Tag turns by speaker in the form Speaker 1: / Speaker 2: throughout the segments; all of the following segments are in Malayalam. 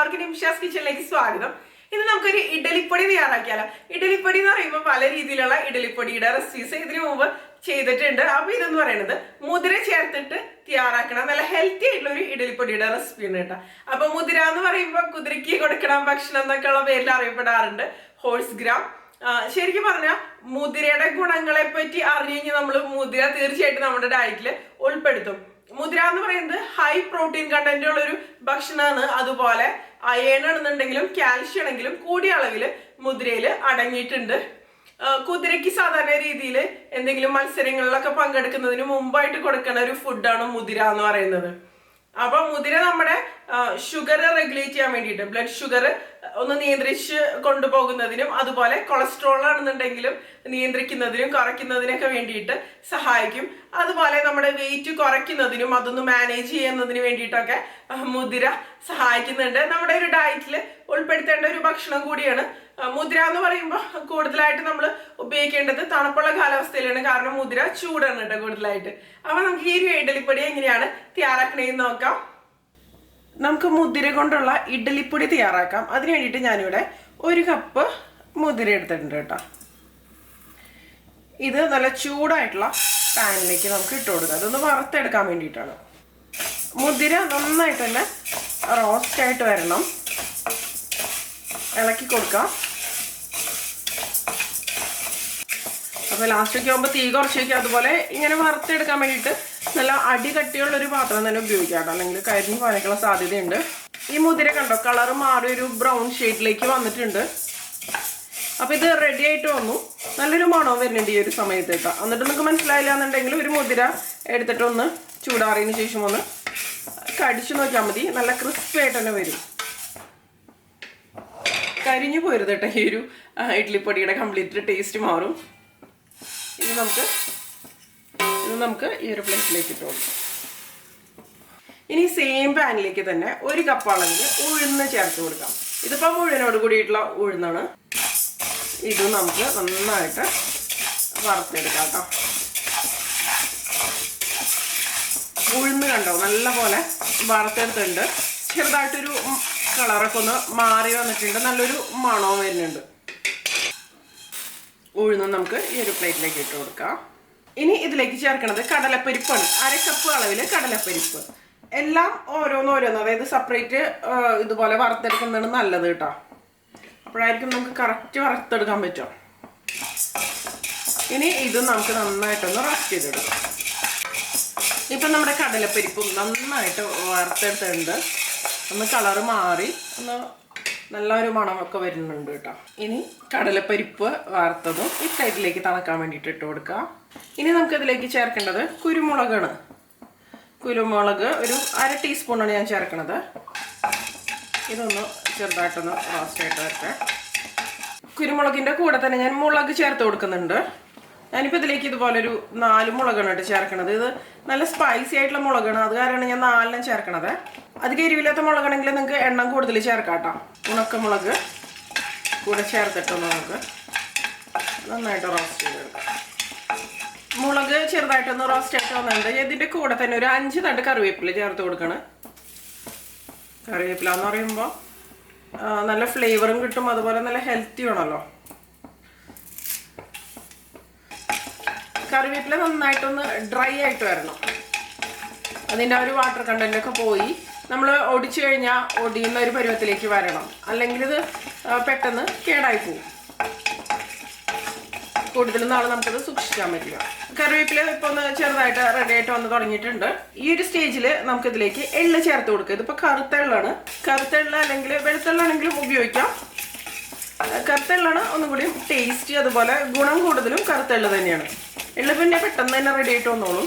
Speaker 1: എല്ലാവർക്കും നിമിഷാസ് കിച്ചണിലേക്ക് സ്വാഗതം. ഇന്ന് നമുക്കൊരു ഇഡലിപ്പൊടി തയ്യാറാക്കിയാലോ. ഇഡലിപ്പൊടി എന്ന് പറയുമ്പോൾ പല രീതിയിലുള്ള ഇഡലിപ്പൊടിയുടെ റെസിപ്പീസ് ഇതിനു മുമ്പ് ചെയ്തിട്ടുണ്ട്. അപ്പൊ ഇതെന്ന് പറയുന്നത് മുതിര ചേർത്തിട്ട് തയ്യാറാക്കണം. നല്ല ഹെൽത്തി ആയിട്ടുള്ള ഒരു ഇഡലിപ്പൊടിയുടെ റെസിപ്പി ഉണ്ട് കേട്ടോ. അപ്പൊ മുതിര എന്ന് പറയുമ്പോൾ കുതിരയ്ക്ക് കൊടുക്കണം ഭക്ഷണം എന്നൊക്കെയുള്ള പേരിൽ അറിയപ്പെടാറുണ്ട്. ഹോഴ്സ് ഗ്രാം ശരിക്കും പറഞ്ഞാൽ മുതിരയുടെ ഗുണങ്ങളെ പറ്റി അറിഞ്ഞു നമ്മൾ മുതിര തീർച്ചയായിട്ടും നമ്മുടെ ഡയറ്റിൽ ഉൾപ്പെടുത്തും. മുതിര എന്ന് പറയുന്നത് ഹൈ പ്രോട്ടീൻ കണ്ടന്റ് ഉള്ള ഒരു ഭക്ഷണമാണ് അതുപോലെ അയേൺ ആണെന്നുണ്ടെങ്കിലും കാൽഷ്യം ആണെങ്കിലും കൂടിയ അളവിൽ മുദ്രയിൽ അടങ്ങിയിട്ടുണ്ട്. കുതിരയ്ക്ക് സാധാരണ രീതിയിൽ എന്തെങ്കിലും മത്സരങ്ങളിലൊക്കെ പങ്കെടുക്കുന്നതിന് മുമ്പായിട്ട് കൊടുക്കുന്ന ഒരു ഫുഡാണ് മുതിര എന്ന് പറയുന്നത്. അപ്പൊ മുതിര നമ്മുടെ ഷുഗർ റെഗുലേറ്റ് ചെയ്യാൻ വേണ്ടിയിട്ട് ബ്ലഡ് ഷുഗർ ഒന്ന് നിയന്ത്രിച്ച് കൊണ്ടുപോകുന്നതിനും അതുപോലെ കൊളസ്ട്രോൾ ആണെന്നുണ്ടെങ്കിലും നിയന്ത്രിക്കുന്നതിനും കുറയ്ക്കുന്നതിനൊക്കെ വേണ്ടിയിട്ട് സഹായിക്കും. അതുപോലെ നമ്മുടെ വെയിറ്റ് കുറയ്ക്കുന്നതിനും അതൊന്ന് മാനേജ് ചെയ്യുന്നതിന് വേണ്ടിയിട്ടൊക്കെ മുതിര സഹായിക്കുന്നുണ്ട്. നമ്മുടെ ഒരു ഡയറ്റിൽ ഒരു ഭക്ഷണം കൂടിയാണ്. മുദ്ര എന്ന് പറയുമ്പോൾ കൂടുതലായിട്ട് നമ്മൾ ഉപയോഗിക്കേണ്ടത് തണുപ്പുള്ള കാലാവസ്ഥയിലാണ്. കാരണം മുദ്ര ചൂടാണ് കേട്ടോ കൂടുതലായിട്ട്. അപ്പൊ നമുക്ക് ഈ ഒരു ഇഡലിപ്പൊടി എങ്ങനെയാണ് തയ്യാറാക്കണേന്ന് നോക്കാം. നമുക്ക് മുതിര കൊണ്ടുള്ള ഇഡലിപ്പൊടി തയ്യാറാക്കാം. അതിന് വേണ്ടിയിട്ട് ഞാനിവിടെ ഒരു കപ്പ് മുതിര എടുത്തിട്ടുണ്ട് കേട്ടോ. ഇത് നല്ല ചൂടായിട്ടുള്ള പാനിലേക്ക് നമുക്ക് ഇട്ട് കൊടുക്കാം. അതൊന്ന് വറുത്തെടുക്കാൻ വേണ്ടിയിട്ടാണ്. മുതിര നന്നായിട്ട് തന്നെ റോസ്റ്റ് ആയിട്ട് വരണം. ഇളക്കി കൊടുക്കാം. അപ്പോൾ ലാസ്റ്റൊക്കെ ആകുമ്പോൾ തീ കുറച്ച് വയ്ക്കുക അതുപോലെ ഇങ്ങനെ വറുത്തെടുക്കാൻ വേണ്ടിയിട്ട് നല്ല അടി കട്ടിയുള്ള ഒരു പാത്രം തന്നെ ഉപയോഗിക്കാം അല്ലെങ്കിൽ കരിഞ്ഞ് പോകാനൊക്കെയുള്ള സാധ്യതയുണ്ട്. ഈ മുതിര കണ്ടോ? കളർ മാറി ഒരു ബ്രൗൺ ഷെയ്ഡിലേക്ക് വന്നിട്ടുണ്ട്. അപ്പോൾ ഇത് റെഡി ആയിട്ട് വന്നു. നല്ലൊരു മണവും വരുന്നുണ്ട് ഈ ഒരു സമയത്ത് കേട്ടോ എന്നിട്ട് നിങ്ങൾക്ക് മനസ്സിലായില്ല എന്നുണ്ടെങ്കിൽ ഒരു മുതിര എടുത്തിട്ടൊന്ന് ചൂടാറിയതിന് ശേഷം ഒന്ന് കടിച്ചു നോക്കിയാൽ മതി. നല്ല ക്രിസ്പി ആയിട്ട് തന്നെ വരും. കരിഞ്ഞു പോരുത് കേട്ടോ ഈ ഒരു ഇഡ്ലിപ്പൊടിയുടെ കംപ്ലീറ്റ് ടേസ്റ്റ് മാറും. ഇത് നമുക്ക് ഇത് നമുക്ക് ഈ ഒരു പ്ലേറ്റിലേക്ക് ഇട്ട് കൊടുക്കാം. ഇനി സെയിം പാനിലേക്ക് തന്നെ ഒരു കപ്പ് അളവിൽ ഉഴുന്ന് ചേർത്ത് കൊടുക്കാം. ഇതിപ്പോൾ മുഴുവനോട് കൂടിയിട്ടുള്ള ഉഴുന്നാണ്. ഇത് നമുക്ക് നന്നായിട്ട് വറുത്തെടുക്കാം കേട്ടോ. ഉഴുന്ന് കണ്ടോ? നല്ല പോലെ വറുത്തെടുത്തിട്ടുണ്ട്. ചെറുതായിട്ടൊരു കളറൊക്കെ ഒന്ന് മാറി വന്നിട്ടുണ്ട്. നല്ലൊരു മണവും വരുന്നുണ്ട്. ഉഴുന്ന് നമുക്ക് ഈ ഒരു പ്ലേറ്റിലേക്ക് ഇട്ട് കൊടുക്കാം. ഇനി ഇതിലേക്ക് ചേർക്കുന്നത് കടലപ്പരിപ്പാണ്. അര കപ്പ് അളവിൽ കടലപ്പരിപ്പ്. എല്ലാം ഓരോന്നോരോന്ന് ഓരോന്ന് അതായത് സെപ്പറേറ്റ് ഇതുപോലെ വറുത്തെടുക്കുന്നതാണ് നല്ലത് കേട്ടോ. അപ്പോഴായിരിക്കും നമുക്ക് കറക്റ്റ് വറുത്തെടുക്കാൻ പറ്റും ഇനി ഇത് നമുക്ക് നന്നായിട്ടൊന്ന് റസ്റ്റ് ചെയ്തെടുക്കാം ഇപ്പം നമ്മുടെ കടലപ്പരിപ്പും നന്നായിട്ട് വറുത്തെടുത്തിട്ടുണ്ട്. ഒന്ന് കളറ് മാറി ഒന്ന് നല്ലൊരു മണമൊക്കെ വരുന്നുണ്ട് കേട്ടോ ഇനി കടലപ്പരിപ്പ് വാർത്തതും ഈ സൈഡിലേക്ക് തണക്കാൻ വേണ്ടിയിട്ട് ഇട്ട് കൊടുക്കാം. ഇനി നമുക്ക് ഇതിലേക്ക് ചേർക്കേണ്ടത് കുരുമുളകാണ്. കുരുമുളക് ഒരു അര ടീസ്പൂണാണ് ഞാൻ ചേർക്കുന്നത് ഇതൊന്ന് ചെറുതായിട്ടൊന്ന് റോസ്റ്റ് ആയിട്ട് വരട്ടെ. കുരുമുളകിന്റെ കൂടെ തന്നെ ഞാൻ മുളക് ചേർത്ത് കൊടുക്കുന്നുണ്ട്. ഞാനിപ്പോൾ ഇതിലേക്ക് ഇതുപോലെ ഒരു നാല് മുളകാണ് കേട്ടോ ചേർക്കണത്. ഇത് നല്ല സ്പൈസി ആയിട്ടുള്ള മുളകാണ്. അത് കാരണമാണ് ഞാൻ നാലെണ്ണം ചേർക്കണത്. അധികം എരിവില്ലാത്ത മുളകാണെങ്കിൽ നിങ്ങൾക്ക് എണ്ണം കൂടുതൽ ചേർക്കാം കേട്ടോ. ഉണക്കമുളക് കൂടെ ചേർത്തിട്ടൊന്ന് നമുക്ക് നന്നായിട്ട് റോസ്റ്റ് ചെയ്തെടുക്കാം. മുളക് ചെറുതായിട്ടൊന്ന് റോസ്റ്റ് ആയിട്ട് വന്നിട്ടുണ്ട്. ഇതിന്റെ കൂടെ തന്നെ ഒരു അഞ്ച് തണ്ട് കറിവേപ്പില ചേർത്ത് കൊടുക്കണം. കറിവേപ്പില എന്ന് പറയുമ്പോൾ നല്ല ഫ്ലേവറും കിട്ടും. അതുപോലെ നല്ല ഹെൽത്തി ആണല്ലോ. കറിവേപ്പില നന്നായിട്ടൊന്ന് ഡ്രൈ ആയിട്ട് വരണം. അതിന്റെ ഒരു വാട്ടർ കണ്ടന്റൊക്കെ പോയി നമ്മൾ ഒടിച്ചു കഴിഞ്ഞാൽ ഒടിയുന്ന ഒരു പരുവത്തിലേക്ക് വരണം. അല്ലെങ്കിൽ ഇത് പെട്ടെന്ന് കേടായി പോകും കൂടുതൽ നാൾ നമുക്കത് സൂക്ഷിക്കാൻ പറ്റില്ല. കറിവേപ്പില ഇപ്പോൾ ഒന്ന് ചെറുതായിട്ട് റെഡി ആയിട്ട് വന്ന് തുടങ്ങിയിട്ടുണ്ട്. ഈ ഒരു സ്റ്റേജിൽ നമുക്ക് ഇതിലേക്ക് എള്ള് ചേർത്ത് കൊടുക്കുക ഇതിപ്പോൾ കറുത്തെള്ളാണ് കറുത്തെള്ള അല്ലെങ്കിൽ വെളുത്തെള്ളാണെങ്കിലും ഉപയോഗിക്കാം. കറുത്തെള്ളാണ് ഒന്നുകൂടി ഒന്നും കൂടി ടേസ്റ്റി അതുപോലെ ഗുണം കൂടുതലും കറുത്ത എള്ള് തന്നെയാണ്. എള്ള് പിന്നെ പെട്ടെന്ന് തന്നെ റെഡി ആയിട്ട് വന്നോളും.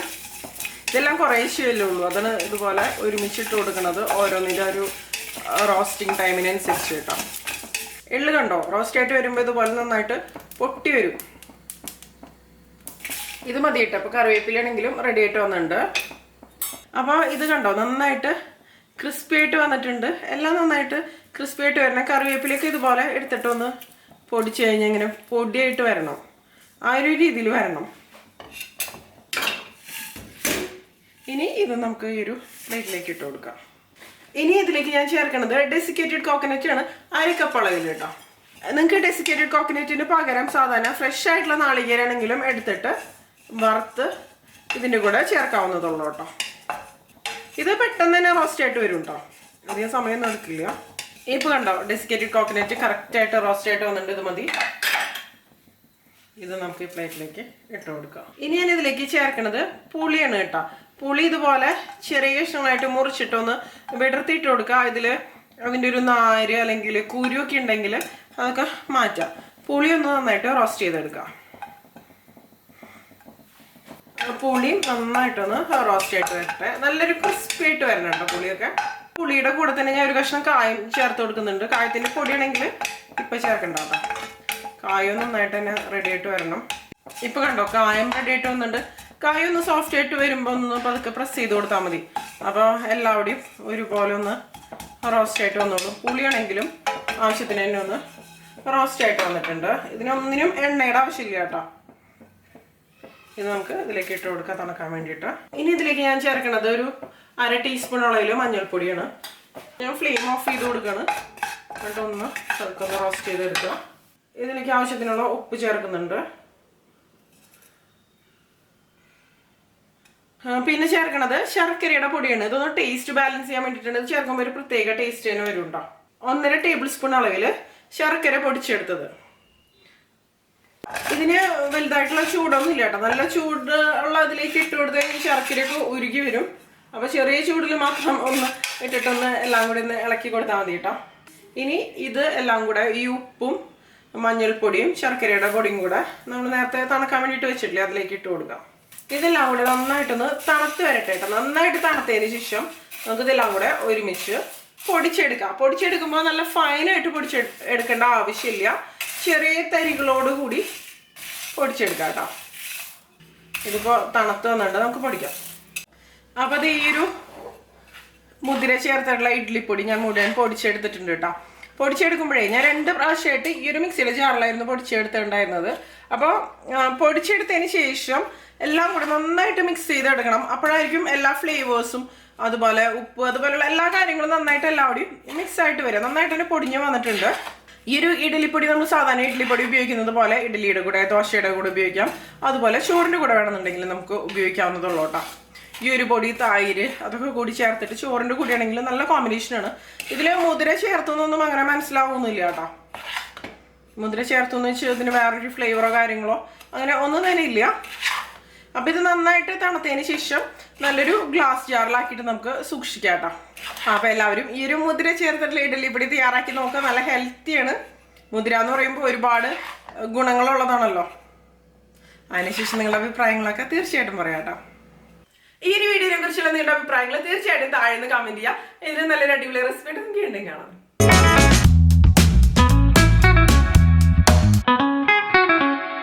Speaker 1: ഇതെല്ലാം കുറേശ്ശേയല്ലേ ഉള്ളൂ. അതാണ് ഇതുപോലെ ഒരുമിച്ചിട്ട് കൊടുക്കുന്നത് ഓരോന്നിന്റെ ഒരു റോസ്റ്റിംഗ് ടൈമിനനുസരിച്ച് കേട്ടോ. എള്ള് കണ്ടോ? റോസ്റ്റ് ആയിട്ട് വരുമ്പോൾ ഇതുപോലെ നന്നായിട്ട് പൊട്ടി വരും. ഇത് മതി കേട്ടോ അപ്പോൾ കറിവേപ്പിലാണെങ്കിലും റെഡി ആയിട്ട് വന്നിട്ടുണ്ട്. അപ്പോൾ ഇത് കണ്ടോ? നന്നായിട്ട് ക്രിസ്പി ആയിട്ട് വന്നിട്ടുണ്ട്. എല്ലാം നന്നായിട്ട് ക്രിസ്പി ആയിട്ട് വരണം. കറിവേപ്പിലൊക്കെ ഇതുപോലെ എടുത്തിട്ട് ഒന്ന് പൊടിച്ച് കഴിഞ്ഞാൽ ഇങ്ങനെ പൊടിയായിട്ട് വരണം. ആ ഒരു രീതിയിൽ വരണം. ഇനി ഇത് നമുക്ക് ഈ ഒരു പ്ലേറ്റിലേക്ക് ഇട്ട് കൊടുക്കാം. ഇനി ഇതിലേക്ക് ഞാൻ ചേർക്കുന്നത് ഡെസിക്കേറ്റഡ് കോക്കനറ്റ് ആണ്. അര കപ്പ് അളവിൽ കേട്ടോ. നിങ്ങൾക്ക് ഡെസിക്കേറ്റഡ് കോക്കനറ്റിന് പകരം സാധാരണ ഫ്രഷ് ആയിട്ടുള്ള നാളികേരാണെങ്കിലും എടുത്തിട്ട് വറുത്ത് ഇതിന്റെ കൂടെ ചേർക്കാവുന്നതുള്ളൂ കേട്ടോ. ഇത് പെട്ടെന്ന് തന്നെ റോസ്റ്റ് ആയിട്ട് വരും കേട്ടോ. അധികം സമയം എടുക്കില്ല. ഇപ്പൊ കണ്ടോ ഡെസിക്കേറ്റഡ് കോക്കനറ്റ് കറക്റ്റ് ആയിട്ട് റോസ്റ്റ് ആയിട്ട് വന്നിട്ട് ഇത് മതി. ഇത് നമുക്ക് ഈ പ്ലേറ്റിലേക്ക് ഇട്ട് കൊടുക്കാം. ഇനി ഞാൻ ഇതിലേക്ക് ചേർക്കുന്നത് പുളിയാണ് കേട്ടോ. പുളി ഇതുപോലെ ചെറിയ കഷ്ണങ്ങളായിട്ട് മുറിച്ചിട്ടൊന്ന് വിടർത്തിയിട്ട് കൊടുക്കുക. ഇതിൽ അതിന്റെ ഒരു നാര് അല്ലെങ്കിൽ കുരുവൊക്കെ ഉണ്ടെങ്കിൽ അതൊക്കെ മാറ്റാം. പുളി ഒന്ന് നന്നായിട്ട് റോസ്റ്റ് ചെയ്തെടുക്കാം. പുളി നന്നായിട്ടൊന്ന് റോസ്റ്റ് ആയിട്ട് വരട്ടെ. നല്ലൊരു ക്രിസ്പി ആയിട്ട് വരണം കേട്ടോ പുളിയൊക്കെ. പുളിയുടെ കൂടെ തന്നെ ഞാൻ ഒരു കഷ്ണം കായം ചേർത്ത് കൊടുക്കുന്നുണ്ട്. കായത്തിന്റെ പൊടിയാണെങ്കിൽ ഇപ്പം ചേർക്കണ്ട കേട്ടോ. കായം നന്നായിട്ട് തന്നെ റെഡി ആയിട്ട് വരണം. ഇപ്പൊ കണ്ടോ കായം റെഡി ആയിട്ട് വന്നിട്ടുണ്ട്. കായം ഒന്ന് സോഫ്റ്റ് ആയിട്ട് വരുമ്പോ ഒന്ന് പതുക്കെ പ്രസ് ചെയ്ത് കൊടുത്താൽ മതി. അപ്പോൾ എല്ലാവിടെയും ഒരുപോലെ ഒന്ന് റോസ്റ്റ് ആയിട്ട് വന്നോളൂ. പുളിയാണെങ്കിലും ആവശ്യത്തിന് തന്നെ ഒന്ന് റോസ്റ്റ് ആയിട്ട് വന്നിട്ടുണ്ട്. ഇതിനൊന്നിനും എണ്ണയുടെ ആവശ്യമില്ല കേട്ടോ. ഇത് നമുക്ക് ഇതിലേക്ക് ഇട്ട് കൊടുക്കാൻ തണക്കാൻ വേണ്ടിയിട്ട്. ഇനി ഇതിലേക്ക് ഞാൻ ചേർക്കുന്നത് ഒരു അര ടീസ്പൂൺ അളവിൽ മഞ്ഞൾപ്പൊടിയാണ്. ഞാൻ ഫ്ലെയിം ഓഫ് ചെയ്ത് കൊടുക്കുകയാണ് എന്നിട്ട് ഒന്ന് ചെറുക്കൊന്ന് റോസ്റ്റ് ചെയ്തെടുക്കുക. ഇതിലേക്ക് ആവശ്യത്തിനുള്ള ഉപ്പ് ചേർക്കുന്നുണ്ട്. പിന്നെ ചേർക്കണത് ശർക്കരയുടെ പൊടിയാണ്. ഇതൊന്ന് ടേസ്റ്റ് ബാലൻസ് ചെയ്യാൻ വേണ്ടിയിട്ടുണ്ട് ഇത് ചേർക്കുമ്പോൾ ഒരു പ്രത്യേക ടേസ്റ്റ് തന്നെ വരും കേട്ടോ ഒന്നര ടേബിൾ സ്പൂൺ അളവിൽ ശർക്കര പൊടിച്ചെടുത്തത്. ഇതിന് വലുതായിട്ടുള്ള ചൂടൊന്നും ഇല്ല കേട്ടോ നല്ല ചൂട് ഉള്ള അതിലേക്ക് ഇട്ട് കൊടുത്തു കഴിഞ്ഞാൽ ശർക്കരയൊക്കെ ഉരുകി വരും. അപ്പൊ ചെറിയ ചൂടിൽ മാത്രം ഒന്ന് ഇട്ടിട്ടൊന്ന് എല്ലാം കൂടി ഒന്ന് ഇളക്കി കൊടുത്താൽ മതി കേട്ടോ ഇനി ഇത് എല്ലാം കൂടെ ഈ ഉപ്പും മഞ്ഞൾപ്പൊടിയും ശർക്കരയുടെ പൊടിയും കൂടെ നമ്മൾ നേരത്തെ തണുക്കാൻ വേണ്ടിയിട്ട് വെച്ചിട്ടില്ലേ? അതിലേക്ക് ഇട്ട് കൊടുക്കാം. ഇതെല്ലാം കൂടെ നന്നായിട്ടൊന്ന് തണുത്ത് വരട്ടെ കേട്ടോ. നന്നായിട്ട് തണുത്തതിന് ശേഷം നമുക്ക് ഇതെല്ലാം കൂടെ ഒരുമിച്ച് പൊടിച്ചെടുക്കാം. പൊടിച്ചെടുക്കുമ്പോൾ നല്ല ഫൈനായിട്ട് പൊടിച്ചെ എടുക്കേണ്ട ആവശ്യമില്ല. ചെറിയ തരികളോട് കൂടി പൊടിച്ചെടുക്കാം കേട്ടോ. ഇതിപ്പോൾ തണുത്ത് വന്നിട്ട് നമുക്ക് പൊടിക്കാം. അപ്പോൾ അത് ഈ ഒരു മുതിര ചേർത്തിട്ടുള്ള ഇഡ്ഡലിപ്പൊടി ഞാൻ മുഴുവൻ പൊടിച്ചെടുത്തിട്ടുണ്ട് കേട്ടോ. പൊടിച്ചെടുക്കുമ്പോഴേ ഞാൻ രണ്ട് പ്രാവശ്യമായിട്ട് ഈ ഒരു മിക്സിയിലെ ജാറിലായിരുന്നു പൊടിച്ചെടുത്തിട്ടുണ്ടായിരുന്നത്. അപ്പോൾ പൊടിച്ചെടുത്തതിന് ശേഷം എല്ലാം കൂടെ നന്നായിട്ട് മിക്സ് ചെയ്തെടുക്കണം. അപ്പോഴായിരിക്കും എല്ലാ ഫ്ലേവേഴ്സും അതുപോലെ ഉപ്പ് അതുപോലെയുള്ള എല്ലാ കാര്യങ്ങളും നന്നായിട്ട് എല്ലാവരുടെയും മിക്സ് ആയിട്ട് വരും നന്നായിട്ട് തന്നെ പൊടിഞ്ഞ് വന്നിട്ടുണ്ട്. ഈ ഒരു ഇഡലിപ്പൊടി നമ്മൾ സാധാരണ ഇഡ്ഡലിപ്പൊടി ഉപയോഗിക്കുന്നത് പോലെ ഇഡ്ഡലിയുടെ കൂടെ ദോശയുടെ കൂടെ ഉപയോഗിക്കാം. അതുപോലെ ചോറിന്റെ കൂടെ വേണമെന്നുണ്ടെങ്കിൽ നമുക്ക് ഉപയോഗിക്കാവുന്നതുള്ളൂ കേട്ടോ. ഈ ഒരു പൊടി തൈര് അതൊക്കെ കൂടി ചേർത്തിട്ട് ചോറിന്റെ കൂടിയാണെങ്കിൽ നല്ല കോമ്പിനേഷനാണ് ഇതിൽ മുതിര ചേർത്തുന്നൊന്നും അങ്ങനെ മനസ്സിലാവുന്നില്ല കേട്ടോ. മുതിര ചേർത്തെന്ന് വെച്ച് ഇതിന് വേറൊരു ഫ്ലേവറോ കാര്യങ്ങളോ അങ്ങനെ ഒന്നും തന്നെ ഇല്ല. അപ്പം ഇത് നന്നായിട്ട് തണുത്തതിന് ശേഷം നല്ലൊരു ഗ്ലാസ് ജാറിലാക്കിയിട്ട് നമുക്ക് സൂക്ഷിക്കാം കേട്ടോ. അപ്പം എല്ലാവരും ഈ ഒരു മുതിര ചേർത്തിട്ടുള്ള ഇഡലി ഇവിടെ തയ്യാറാക്കി നോക്കുക നല്ല ഹെൽത്തിയാണ് മുതിര എന്ന് പറയുമ്പോൾ ഒരുപാട് ഗുണങ്ങളുള്ളതാണല്ലോ. അതിനുശേഷം നിങ്ങളുടെ അഭിപ്രായങ്ങളൊക്കെ തീർച്ചയായിട്ടും പറയാം കേട്ടോ. ഈ ഒരു വീഡിയോനെ കുറിച്ചുള്ള നിങ്ങളുടെ അഭിപ്രായങ്ങൾ തീർച്ചയായിട്ടും താഴെ നിന്ന് കമന്റ് ചെയ്യാം. ഇതിന് നല്ലൊരു അടിപൊളി റെസിപ്പി ഉണ്ടെങ്കിൽ കാണാം.